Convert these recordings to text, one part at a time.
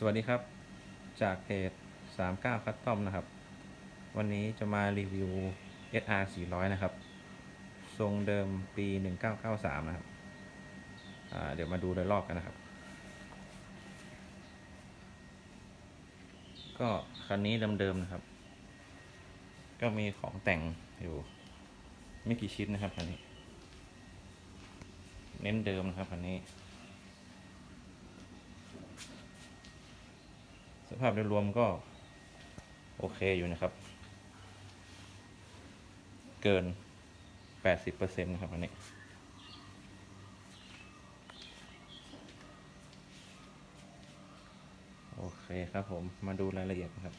สวัสดีครับ จากเพจ 39คัตตอมนะครับ วันนี้จะมารีวิว SR 400 นะครับ ทรงเดิมปี 1993 นะครับ เดี๋ยวมาดูโดยรอบกันนะครับ ก็คันนี้เดิมๆนะครับ ก็มีของแต่งอยู่ไม่กี่ชิ้นนะครับคันนี้ เน้นเดิมนะครับคันนี้ ภาพโดยรวมก็ โอเคอยู่นะครับ เกิน 80%นะครับอันนี้โอเคครับผมมาดูรายละเอียดครับ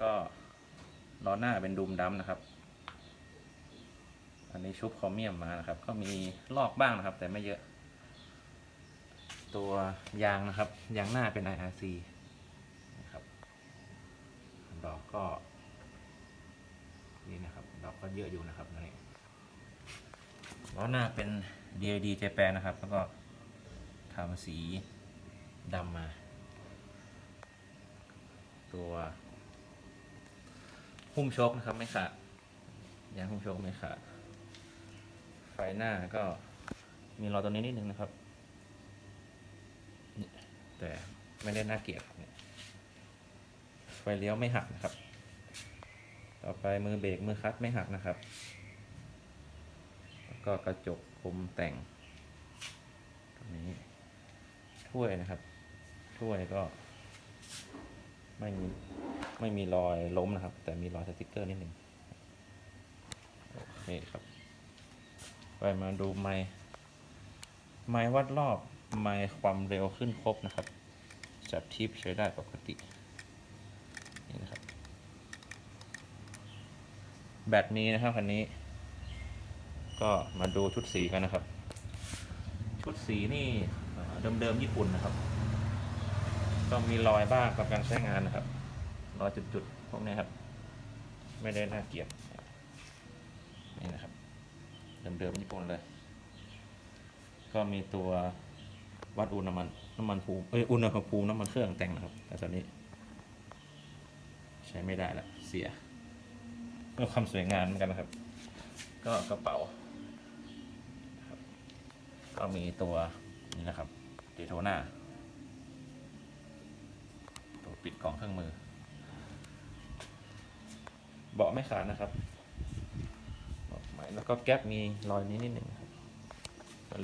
ก็ล้อหน้าเป็นดุมดำนะครับ อันนี้ชุบคอมเมียมมานะครับ ก็มีลอกบ้างนะครับ แต่ไม่เยอะ ตัวยางนะครับ ยางหน้าเป็น IRC นะครับ ดอกก็ นี่นะครับ ดอกก็เยอะอยู่นะครับนี่ล้อหน้าเป็น DAD Japan นะครับ แล้วก็ทำสีดำมา ตัวหุ้มโชคนะครับไม่ขาดยางหุ้มโชคไม่ขาดไฟหน้าก็มีรอตัวนี้นิดนึงนะครับ แต่ไม่ได้น่าเกลียดเนี่ยไฟเลี้ยวไม่หักนะครับ ต่อไปมือเบรกมือคัตไม่หักนะครับ แล้วก็กระจกคมแต่งตรงนี้ถ้วยนะครับ ถ้วยก็ ไม่มีไม่มีรอยล้มนะครับ แต่มีรอยสติกเกอร์นิดหนึ่งโอเคครับ ไปมาดูไม้ไม้วัดรอบ ไม้ความเร็วขึ้นครบนะครับ จับทิปใช้ได้ปกติ นี่นะครับ แบตมีนะครับคันนี้ ก็มาดูชุดสีกันนะครับ ชุดสีนี่เอ่อเดิมๆญี่ปุ่นนะครับ ก็มีรอยบ้างกับการใช้งานนะครับ รอยจุดๆพวกนี้ครับ ไม่ได้น่าเกลียด นี่นะครับ เดิมๆญี่ปุ่นเลย ก็มีตัว วัดอุณหภูมิน้ำมันภูมิเอ้ยอุณหภูมิน้ำมันเครื่องแต่งนะครับ แต่ตอนนี้ ใช้ไม่ได้ละเสียเพื่อความสวยงามเหมือนกันนะครับ ก็กระเป๋าก็มีตัวนี่นะครับเดโทนาตัวปิดกล่องเครื่องมือ เบาะไม่ขาดนะครับเบาะใหม่แล้วก็แก๊ปมีรอยนี้นิดหนึ่งครับ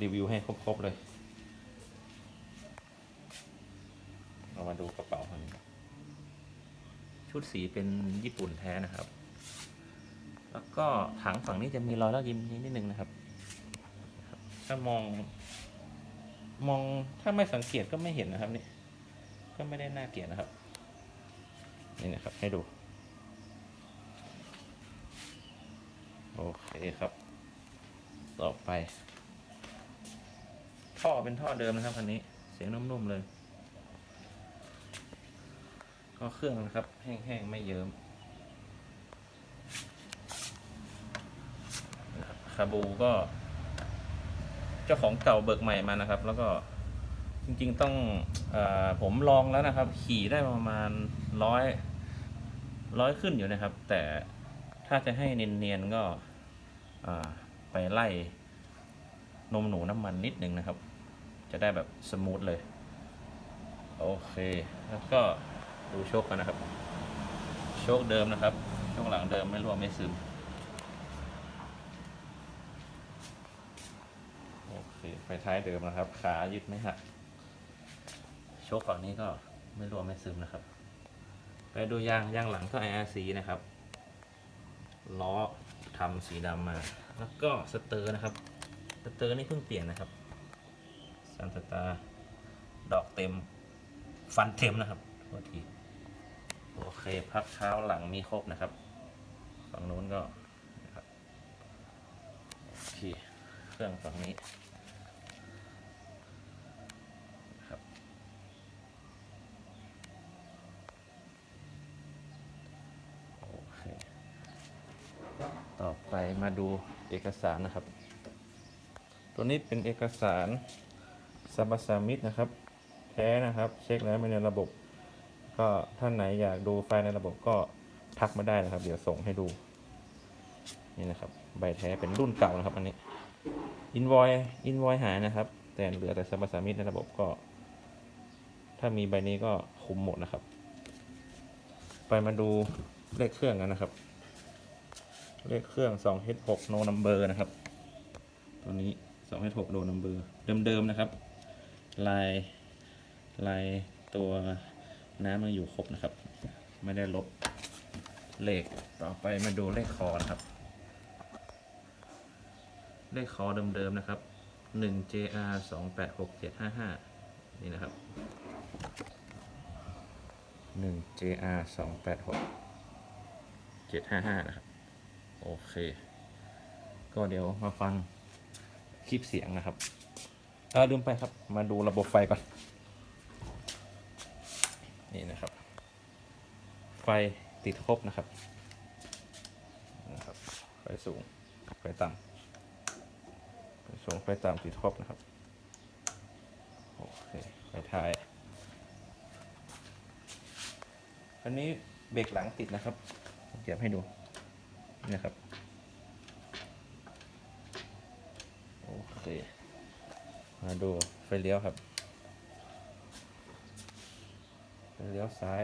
รีวิวให้ครบ ๆ เลย เรามาดูกระเป๋าคันนี้ชุดสีเป็นญี่ปุ่นแท้นะครับ แล้วก็ถังฝั่งนี้จะมีรอยแล้วยิ้มนิดนึงนะครับ ถ้ามอง มองถ้าไม่สังเกตก็ไม่เห็นนะครับนี่ ก็ไม่ได้น่าเกลียดนะครับ นี่นะครับให้ดู โอเคครับ ต่อไป ท่อเป็นท่อเดิมนะครับคันนี้ เสียงนุ่มๆเลย ก็เครื่องนะครับ แห้งๆ ไม่เยิ้มครับคาบูก็ เจ้าของเก่าเบิกใหม่มานะครับ แล้วก็จริงๆต้องอผมลองแล้วนะครับ ขี่ได้ประมาณร้อยร้อยขึ้นอยู่นะครับ แต่ถ้าจะให้เนียนๆก็ไปไล่นมหนูน้ำมันนิดนึงนะครับ จะได้แบบสมูทเลย โอเค แล้วก็ ดูโชคกันนะครับ โชคเดิมนะครับ ช่วงหลังเดิมไม่รั่วไม่ซึม โอเค ไฟท้ายเดิมนะครับ ขายึดไม่หัก โชคฝั่งนี้ก็ไม่รั่วไม่ซึมนะครับ ไปดูยางยางหลังก็ IRC นะครับ ล้อทำสีดำมา แล้วก็สเตอร์นะครับ สเตอร์นี่เพิ่งเปลี่ยนนะครับซันสตาร์ดอกเต็ม ฟันเต็มนะครับโทษที โอเคพักเท้าหลังมีครบนะครับ ฝั่งนู้นก็นะครับโอเคเครื่องฝั่งนี้ครับโอเคต่อไปมาดูเอกสารนะครับ ตัวนี้เป็นเอกสารซับสามิดนะครับ แท้นะครับ เช็คแล้วไม่ในระบบ ก็ท่านไหนอยากดูไฟล์ในระบบก็ทักมาได้นะครับ เดี๋ยวส่งให้ดู นี่นะครับ ใบแท้เป็นรุ่นเก่านะครับ อันนี้อินวอยอินวอยหายนะครับ แต่เหลือแต่สมบัติสามิตในระบบก็ ถ้ามีใบนี้ก็คุมหมดนะครับ ไปมาดูเลขเครื่องกันนะครับ เลขเครื่อง 2H6 no number นะครับ ตัวนี้ 2H6 no number เดิมๆนะครับ ลายลายตัว น้ำมันอยู่ครบนะครับ ไม่ได้ลบเลขต่อไปมาดูเลขคอนะครับ เลขคอเดิมๆนะครับ 1 JR 2 8 6 7 5 5 นี่นะครับ 1 JR 2 8 6 7 5 5 นะครับ โอเค ก็เดี๋ยวมาฟังคลิปเสียงนะครับเออลืมไปครับ มาดูระบบไฟก่อนนะครับ ไฟติดครบนะครับนะครับไฟสูงไฟต่ำไฟสูงไฟต่ำติดครบนะครับโอเคไฟท้ายอันนี้เบรกหลังติดนะครับเก็บให้ดูนะครับโอเคมาดูไฟเลี้ยวครับไฟเลี้ยวซ้าย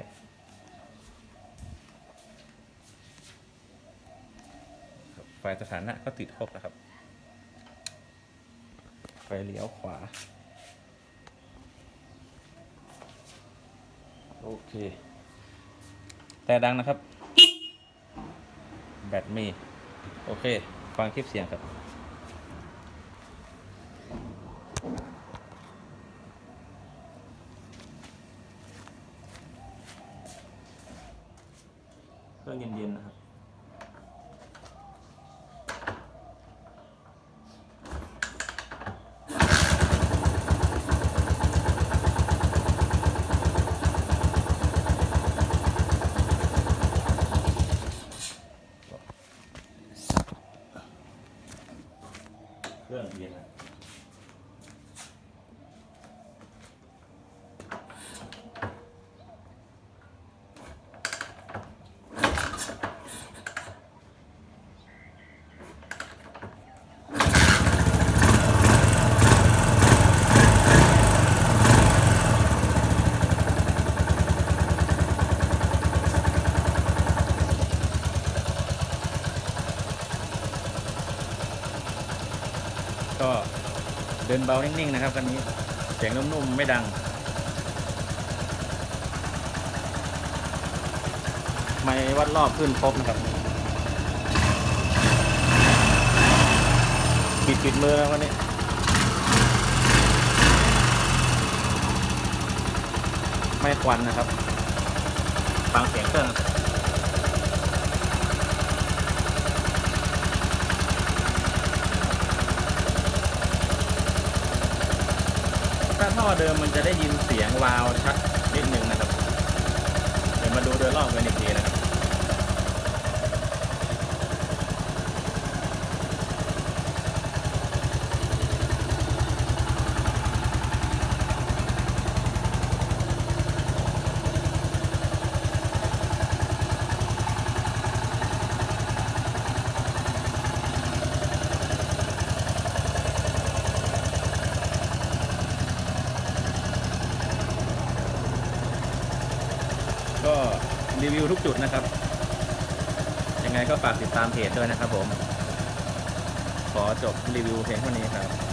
ครับ ไฟสถานะก็ติดครบนะครับ ไฟเลี้ยวขวา โอเค แต่ดังนะครับ แบตมี โอเค ฟังคลิปเสียงครับเครื่องเย็นๆนะครับ ดินเบานิ่งๆนะครับคันนี้เสียงนุ่มๆไม่ดัง ไม่วัดรอบขึ้นครบนะครับปิดปิดมือแล้ววันนี้ไม่ควันนะครับฟังเสียงเครื่อง ท่อเดิมมันจะได้ยินเสียงวาวชัดนิดนึงนะครับ เดี๋ยวมาดูโดยรอบกันอีกทีนะครับ ก็ รีวิวทุกจุดนะครับ ยังไงก็ฝากติดตามเพจด้วยนะครับผม ขอจบรีวิวเพลงเท่านี้ครับ